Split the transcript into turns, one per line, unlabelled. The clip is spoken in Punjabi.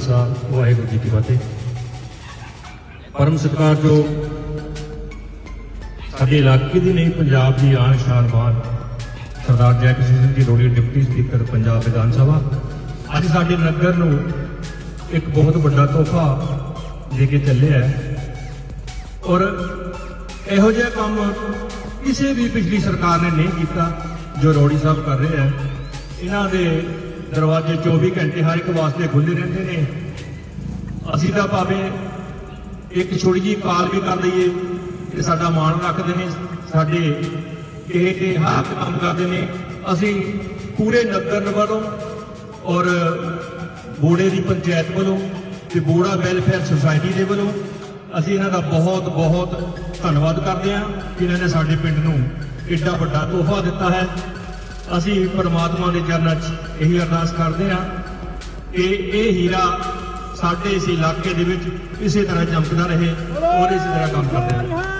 ਖਾਲਸਾ, ਵਾਹਿਗੁਰੂ ਜੀ ਕੀ ਫਤਿਹ। ਪਰਮ ਸਤਿਕਾਰ ਜੋ ਸਾਡੇ ਇਲਾਕੇ ਦੀ ਨਹੀਂ, ਪੰਜਾਬ ਦੀ ਆਨ ਸ਼ਾਨ ਮਾਨ ਸਰਦਾਰ ਜੈ ਸਿੰਘ ਜੀ ਰੋੜੀ ਡਿਪਟੀ ਸਪੀਕਰ, ਪੰਜਾਬ ਵਿਧਾਨ ਸਭਾ। ਅੱਜ ਸਾਡੇ ਨਗਰ ਨੂੰ ਇੱਕ ਬਹੁਤ ਵੱਡਾ ਤੋਹਫਾ ਦੇ ਕੇ ਚੱਲਿਆ ਹੈ। ਔਰ ਇਹੋ ਜਿਹਾ ਕੰਮ ਕਿਸੇ ਵੀ ਪਿਛਲੀ ਸਰਕਾਰ ਨੇ ਨਹੀਂ ਕੀਤਾ ਜੋ ਰੋੜੀ ਸਾਹਿਬ ਕਰ ਰਹੇ ਹੈ। ਇਹਨਾਂ ਦੇ ਦਰਵਾਜ਼ੇ 24 ਘੰਟੇ ਹਰ ਇੱਕ ਵਾਸਤੇ ਖੁੱਲੇ ਰਹਿੰਦੇ ਨੇ। ਅਸੀਂ ਤਾਂ ਭਾਵੇਂ ਇੱਕ ਛੋਟੀ ਜਿਹੀ ਕਾਲ ਵੀ ਕਰ ਲਈਏ ਤੇ ਸਾਡਾ ਮਾਣ ਰੱਖਦੇ ਨੇ, ਸਾਡੇ ਇਹ ਤੇ ਹੱਕ ਕੰਮ ਕਰਦੇ ਨੇ। ਅਸੀਂ ਪੂਰੇ ਨਗਰ ਵੱਲੋਂ ਔਰ ਬੋੜੇ ਦੀ ਪੰਚਾਇਤ ਵੱਲੋਂ ਤੇ ਬੋੜਾ ਵੈਲਫੇਅਰ ਸੁਸਾਇਟੀ ਦੇ ਵੱਲੋਂ ਅਸੀਂ ਇਹਨਾਂ ਦਾ ਬਹੁਤ ਬਹੁਤ ਧੰਨਵਾਦ ਕਰਦੇ ਹਾਂ ਕਿ ਇਹਨਾਂ ਨੇ ਸਾਡੇ ਪਿੰਡ ਨੂੰ ਏਡਾ ਵੱਡਾ ਤੋਹਫਾ ਦਿੱਤਾ ਹੈ। ਅਸੀਂ ਪਰਮਾਤਮਾ ਦੇ ਚਰਨਾਂ 'ਚ ਇਹੀ ਅਰਦਾਸ ਕਰਦੇ ਹਾਂ ਕਿ ਇਹ ਹੀਰਾ ਸਾਡੇ ਇਸ ਇਲਾਕੇ ਦੇ ਵਿੱਚ ਇਸੇ ਤਰ੍ਹਾਂ ਚਮਕਦਾ ਰਹੇ ਔਰ ਇਸੇ ਤਰ੍ਹਾਂ ਕੰਮ ਕਰਦਾ ਰਹੇ।